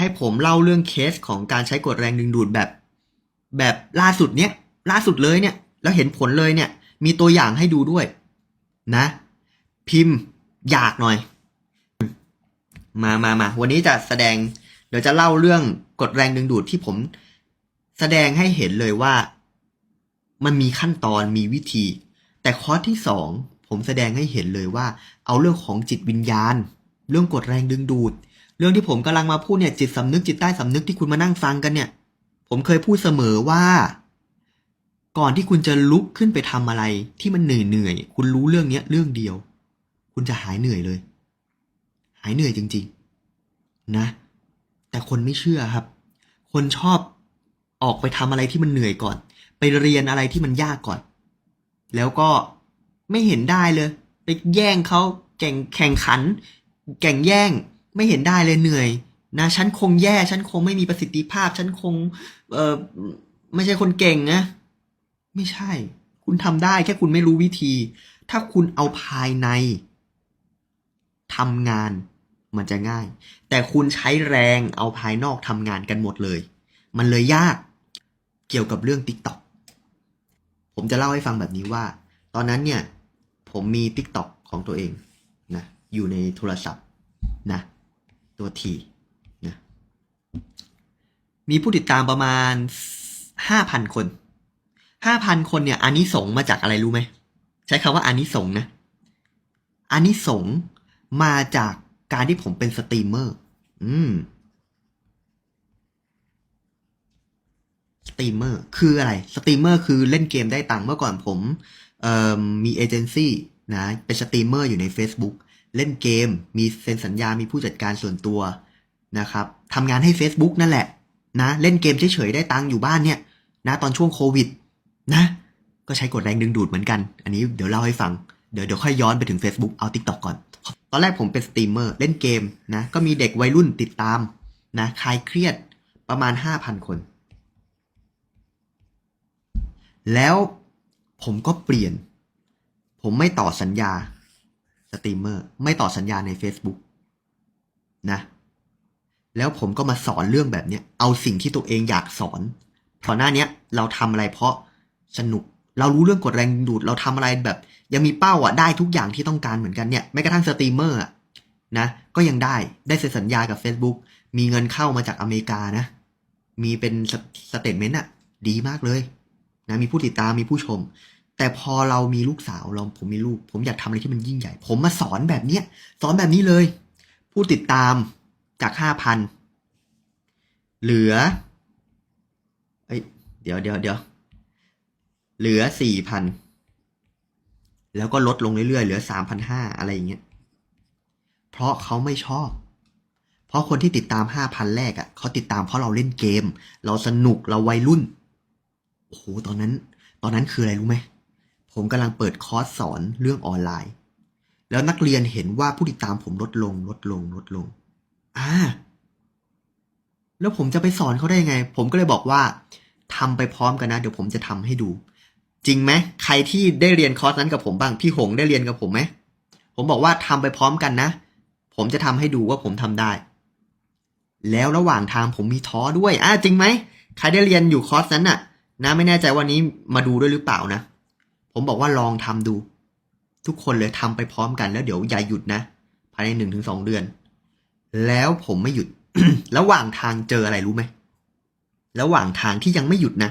ให้ผมเล่าเรื่องเคสของการใช้กดแรงดึงดูดแบบ แบบล่าสุดเนี้ยล่าสุดเลยเนี่ย แล้วเห็นผลเลยเนี่ย มีตัวอย่างให้ดูด้วย นะ พิมพ์อยากหน่อย มามามาวันนี้จะแสดงเดี๋ยวจะเล่าเรื่องกดแรงดึงดูดที่ผม แสดงให้เห็นเลยว่า มันมีขั้นตอนมีวิธี แต่คอร์สที่สองผมแสดงให้เห็นเลยว่า เอาเรื่องของจิตวิญญาณ เรื่องกดแรงดึงดูด เรื่องที่ผมกำลังมาพูดเนี่ยจิตสำนึกจิตใต้สำนึกที่คุณมานั่งฟังกันเนี่ย ผมเคยพูดเสมอว่า ก่อนที่คุณจะลุกขึ้นไปทำอะไร ที่มันเหนื่อยเหนื่อยคุณรู้เรื่องเนี้ยเรื่องเดียว คุณจะหายเหนื่อยเลย หายเหนื่อยจริง ๆ นะ แต่คนไม่เชื่อครับ คนชอบออกไปทำอะไรที่มันเหนื่อยก่อน ไปเรียนอะไรที่มันยากก่อน แล้วก็ไม่เห็นได้เลย ไปแย่งเขาแข่งแข่งขัน แข่งแย่ง ไม่เห็นได้เลยเหนื่อยนะฉันคงแย่ฉันคงไม่มีประสิทธิภาพ ฉันคง เออไม่ใช่คนเก่งนะไม่ใช่ คุณทำได้แค่คุณไม่รู้วิธี ถ้าคุณเอาภายในทำงานมันจะง่าย แต่คุณใช้แรงเอาภายนอกทำงานกันหมดเลย มันเลยยากเกี่ยวกับเรื่อง TikTok ผมจะเล่าให้ฟังแบบนี้ว่า ตอนนั้นเนี่ย ผมมี TikTok ของตัวเองนะอยู่ในโทรศัพท์นะ ตัวทีนะมีผู้ติดตามประมาณห้าพันคนห้าพันคนเนี่ยอานิสงส์มาจากอะไรรู้ไหม ใช้คำว่าอานิสงส์นะอานิสงส์มาจากการที่ผมเป็นสตรีมเมอร์ อืมสตรีมเมอร์คืออะไร สตรีมเมอร์คือเล่นเกมได้ตังค์เมื่อก่อนผมมีเอเจนซี่นะเป็นสตรีมเมอร์อยู่ใน Facebook เล่นเกม มีเซ็นสัญญา มีผู้จัดการส่วนตัวนะครับทำงานให้ Facebook นั่นแหละนะเล่นเกมเฉยๆได้ตังค์อยู่บ้านเนี่ยนะตอนช่วงโควิดนะก็ใช้กดแรงดึงดูดเหมือนกัน อันนี้เดี๋ยวเล่าให้ฟัง เดี๋ยวเดี๋ยวค่อยย้อนไปถึง Facebook เอา TikTok ก่อน ตอนแรกผมเป็นสตรีมเมอร์เล่นเกมนะก็มีเด็กวัยรุ่นติดตามนะคลายเครียดประมาณ 5,000 คน แล้วผมก็เปลี่ยน ผมไม่ต่อสัญญา สตรีมเมอร์ไม่ต่อสัญญาใน Facebook นะ แล้วผมก็มาสอนเรื่องแบบเนี้ยเอาสิ่งที่ตัวเองอยากสอน เพราะหน้าเนี้ยเราทำอะไรเพราะสนุกเรารู้เรื่องกดแรงดูดเราทำอะไรแบบ ยังมีเป้าอะได้ทุกอย่างที่ต้องการเหมือนกันเนี่ยแม้กระทั่งสตรีมเมอร์นะก็ยังได้ได้เซ็นสัญญากับ Facebook มีเงินเข้ามาจากอเมริกานะ มีเป็นสเตทเมนต์อะดีมากเลยนะมีผู้ติดตามมีผู้ชม แต่พอเรามีลูกสาวเราผมมีลูก ผมอยากทำอะไรที่มันยิ่งใหญ่ ผมมาสอนแบบเนี้ย สอนแบบนี้เลย ผู้ติดตามจากห้าพันเหลือเอ้ยเดี๋ยวเดี๋ยวเดี๋ยวเหลือสี่พันแล้วก็ลดลงเรื่อยๆ เหลือสามพันห้าอะไรอย่างเงี้ย เพราะเขาไม่ชอบ เพราะคนที่ติดตามห้าพันแรกอะ่ะเขาติดตามเพราะเราเล่นเกม เราสนุกเราวัยรุ่น โอ้โห ตอนนั้น ตอนนั้นคืออะไรรู้ไหม ผมกำลังเปิดคอร์สสอนเรื่องออนไลน์ แล้วนักเรียนเห็นว่าผู้ติดตามผมลดลง ลดลง ลดลง อ่า แล้วผมจะไปสอนเขาได้ยังไง ผมก็เลยบอกว่าทำไปพร้อมกันนะ เดี๋ยวผมจะทำให้ดู จริงไหมใครที่ได้เรียนคอร์สนั้นกับผมบ้าง พี่หงได้เรียนกับผมไหม ผมบอกว่าทำไปพร้อมกันนะ ผมจะทำให้ดูว่าผมทำได้ แล้วระหว่างทางผมมีท้อด้วย อ่าจริงไหม ใครได้เรียนอยู่คอร์สนั้นน่ะนะไม่แน่ใจวันนี้มาดูด้วยหรือเปล่านะ ผมบอกว่าลองทำดู ทุกคนเลยทำไปพร้อมกันแล้วเดี๋ยวอย่าหยุดนะ ภายในหนึ่งถึงสองเดือน แล้วผมไม่หยุด ระหว่างทางเจออะไรรู้ไหมระหว่างทางที่ยังไม่หยุดนะ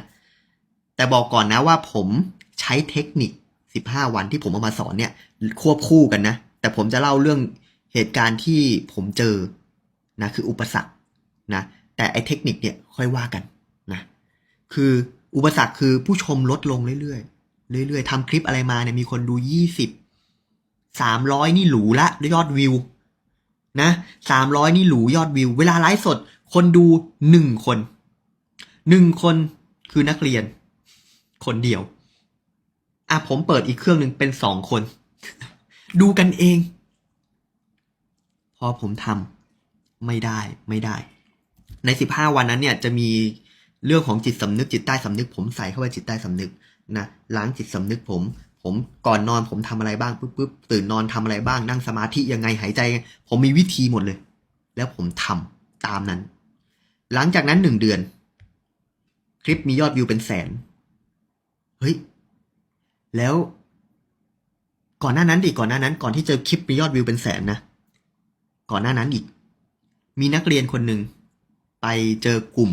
แต่บอกก่อนนะว่าผมใช้เทคนิค15วันที่ผมเอามาสอนเนี่ยควบคู่กันนะ แต่ผมจะเล่าเรื่องเหตุการณ์ที่ผมเจอนะคืออุปสรรคนะแต่ไอเทคนิคเนี่ยค่อยว่ากันนะคืออุปสรรคคือผู้ชมลดลงเรื่อยๆ เรื่อยๆทำคลิปอะไรมาเนี่ยมีคนดูยี่สิบสามร้อยนี่หรูละยอดวิวนะสามร้อยนี่หรูยอดวิว เวลาไลฟ์สด คนดูหนึ่งคนหนึ่งคนคือนักเรียน คนเดียว อะผมเปิดอีกเครื่องหนึ่งเป็นสองคน ดูกันเอง พอผมทำไม่ได้ไม่ได้ ในสิบห้าวันนั้นเนี่ยจะมีเรื่องของจิตสำนึกจิตใต้สำนึก ผมใส่เข้าไปจิตใต้สำนึก นะล้างจิตสำนึกผม ผมก่อนนอนผมทำอะไรบ้างปุ๊บปุ๊บตื่นนอนทำอะไรบ้างนั่งสมาธิยังไงหายใจ ผมมีวิธีหมดเลย แล้วผมทำตามนั้น หลังจากนั้นหนึ่งเดือน คลิปมียอดวิวเป็นแสนเฮ้ยแล้ว ก่อนหน้านั้นดิก่อนหน้านั้น ก่อนที่เจอคลิปมียอดวิวเป็นแสนนะก่อนหน้านั้นอีก มีนักเรียนคนหนึ่งไปเจอกลุ่ม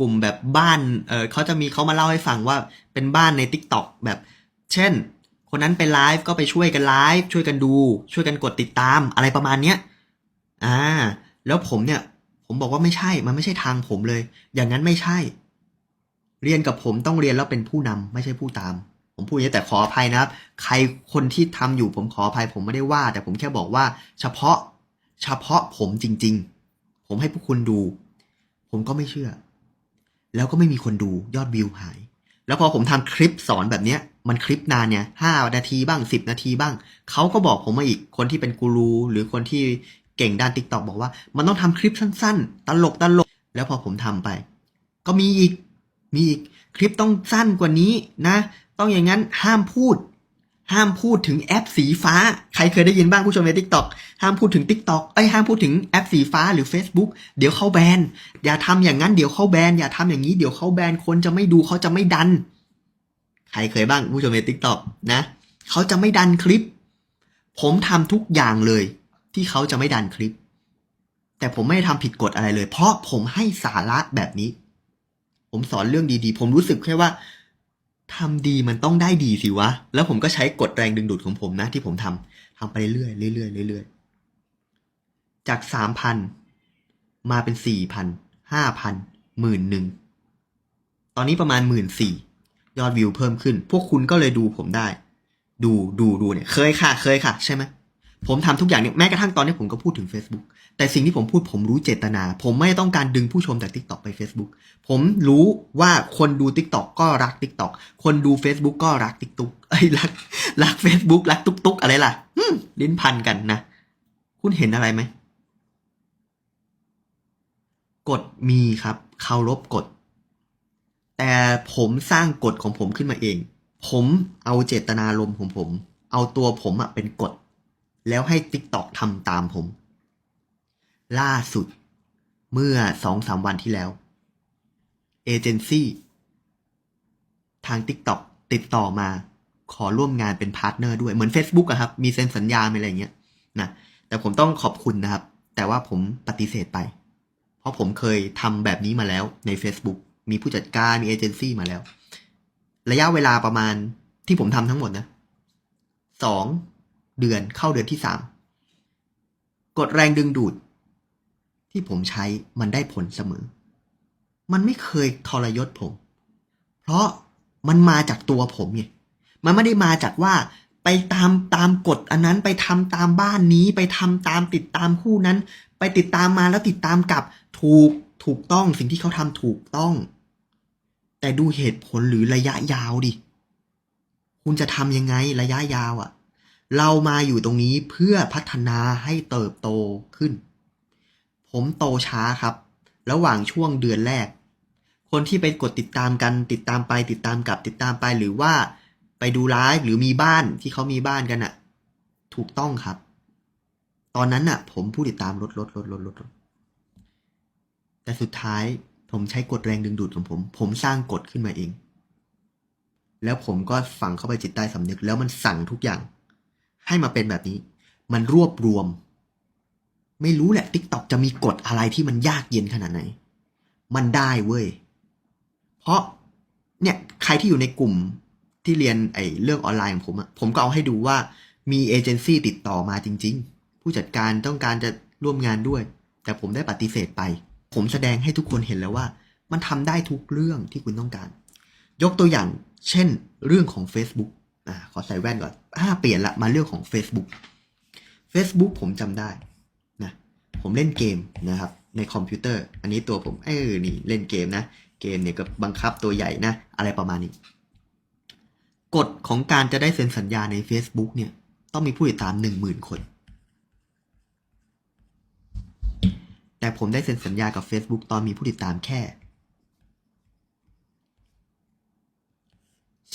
กลุ่มแบบบ้าน เออเขาจะมีเขามาเล่าให้ฟังว่าเป็นบ้านใน t ิ k t o k แบบ เช่น คนนั้นไปไลฟ์ก็ไปช่วยกันไลฟ์ช่วยกันดู ช่วยกันกดติดตามอะไรประมาณเนี้ยอ่า แล้วผมเนี่ย ผมบอกว่าไม่ใช่มันไม่ใช่ทางผมเลย อย่างนั้นไม่ใช่ เรียนกับผมต้องเรียนแล้วเป็นผู้นำไม่ใช่ผู้ตาม ผมพูดอย่างนี้แต่ขออภัยนะครับ ใครคนที่ทำอยู่ผมขออภัย ผมไม่ได้ว่า แต่ผมแค่บอกว่า เฉพาะ เฉพาะผมจริง ๆ ผมให้พวกคุณดู ผมก็ไม่เชื่อ แล้วก็ไม่มีคนดูยอดวิวหาย แล้วพอผมทำคลิปสอนแบบเนี้ย มันคลิปนานเนี่ยห้านาทีบ้างสิบนาทีบ้าง เขาก็บอกผมมาอีกคนที่เป็นกูรูหรือคนที่เก่งด้านติ๊กต็อกบอกว่า มันต้องทำคลิปสั้น ๆ ตลกตลก แล้วพอผมทำไป ก็มีอีกมีอีกคลิปต้องสั้นกว่านี้นะ ต้องอย่างนั้นห้ามพูด ห้ามพูดถึงแอปสีฟ้า ใครเคยได้ยินบ้างผู้ชมใน t ิ k t o k ห้ามพูดถึง t ิ k t o k เอ้ยห้ามพูดถึงแอปสีฟ้าหรือ Facebook เดี๋ยวเข้าแบน อย่าทำอย่างนั้นเดี๋ยวเข้าแบน อย่าทำอย่างนี้เดี๋ยวเข้าแบน คนจะไม่ดูเขาจะไม่ดัน ใครเคยบ้างผู้ชมใน t ิ k t o k นะเขาจะไม่ดันคลิป ผมทำทุกอย่างเลย ที่เขาจะไม่ดันคลิป แต่ผมไม่ได้ทำผิดกฎอะไรเลย เพราะผมให้สาระแบบนี้ ผมสอนเรื่องดีๆ ผมรู้สึกแค่ว่า ทำดีมันต้องได้ดีสิวะ แล้วผมก็ใช้กฎแรงดึงดูดของผมนะ ที่ผมทำทำไปเรื่อยเรื่อยเรื่อยจากสามพันมาเป็นสี่พันห้าพันหมื่นหนึ่งตอนนี้ประมาณหมื่นสี่ยอดวิวเพิ่มขึ้น พวกคุณก็เลยดูผมได้ ดูดูดูเนี่ย เคยค่ะ เคยค่ะ ใช่ไหมผมทำทุกอย่างเนี่ยแม้กระทั่งตอนนี้ผมก็พูดถึง Facebook แต่สิ่งที่ผมพูดผมรู้เจตนา ผมไม่ต้องการดึงผู้ชมจาก TikTok ไป Facebook ผมรู้ว่าคนดู TikTok ก็รัก TikTok คนดู Facebook ก็รัก TikTok ไอ้รักรัก Facebook รักตุ๊กตุกอะไรล่ะลิ้นพันกันนะ คุณเห็นอะไรไหมกฎมีครับเคารพกฎ แต่ผมสร้างกฎของผมขึ้นมาเอง ผมเอาเจตนารมณ์ของผม เอาตัวผมอะเป็นกฎ แล้วให้ TikTok ทำตามผม ล่าสุด เมื่อสองสามวันที่แล้ว เอเจนซี่ ทาง TikTok ติดต่อมา ขอร่วมงานเป็นพาร์ทเนอร์ด้วย เหมือน Facebook อะครับ มีเซ็นสัญญาอะไรเงี้ยนะแต่ผมต้องขอบคุณนะครับ แต่ว่าผมปฏิเสธไป เพราะผมเคยทำแบบนี้มาแล้วใน Facebook มีผู้จัดการมีเอเจนซี่มาแล้ว ระยะเวลาประมาณที่ผมทำทั้งหมดนะสองเดือนเข้าเดือนที่สามกดแรงดึงดูด ที่ผมใช้มันได้ผลเสมอ มันไม่เคยทรยศผม เพราะมันมาจากตัวผมไง มันไม่ได้มาจากว่าไปตามตามกฎอันนั้นไปทำตามบ้านนี้ไปทำตามติดตามคู่นั้น ไปติดตามมาแล้วติดตามกลับถูกถูกต้องสิ่งที่เขาทำถูกต้อง แต่ดูเหตุผลหรือระยะยาวดิ คุณจะทำยังไงระยะยาวอะ่ะ เรามาอยู่ตรงนี้เพื่อพัฒนาให้เติบโตขึ้น ผมโตช้าครับ ระหว่างช่วงเดือนแรก คนที่ไปกดติดตามกันติดตามไปติดตามกลับติดตามไปหรือว่าไปดูไลฟ์หรือมีบ้านที่เขามีบ้านกันอะถูกต้องครับ ตอนนั้นอะผมผู้ติดตามลดลดลดลดลดลดแต่สุดท้ายผมใช้กฎแรงดึงดูดของผม ผมสร้างกฎขึ้นมาเอง แล้วผมก็ฝังเข้าไปจิตใต้สำนึก แล้วมันสั่งทุกอย่าง ให้มาเป็นแบบนี้ มันรวบรวม ไม่รู้แหละ TikTok จะมีกฎอะไรที่มันยากเย็นขนาดไหน มันได้เว้ย เพราะเนี่ยใครที่อยู่ในกลุ่มที่เรียนไอ้เรื่องออนไลน์ของผมอะผมก็เอาให้ดูว่ามีเอเจนซี่ติดต่อมาจริง ๆ ผู้จัดการต้องการจะร่วมงานด้วย แต่ผมได้ปฏิเสธไป ผมแสดงให้ทุกคนเห็นแล้วว่า มันทำได้ทุกเรื่องที่คุณต้องการ ยกตัวอย่างเช่นเรื่องของ Facebook อ่าขอใส่แว่นก่อนอ่าเปลี่ยนละมาเรื่องของ Facebook Facebook ผมจำได้ ผมเล่นเกมนะครับในคอมพิวเตอร์ อันนี้ตัวผมเออนี่เล่นเกมนะ เกมเนี่ยก็บังคับตัวใหญ่นะ อะไรประมาณนี้กฎของการจะได้เซ็นสัญญาใน Facebook เนี่ย ต้องมีผู้ติดตามหนึ่งหมื่นคน แต่ผมได้เซ็นสัญญากับ Facebook ตอนมีผู้ติดตามแค่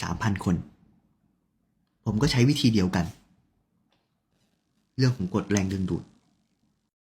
สามพันคน ผมก็ใช้วิธีเดียวกัน เรื่องของกฎแรงดึงดูด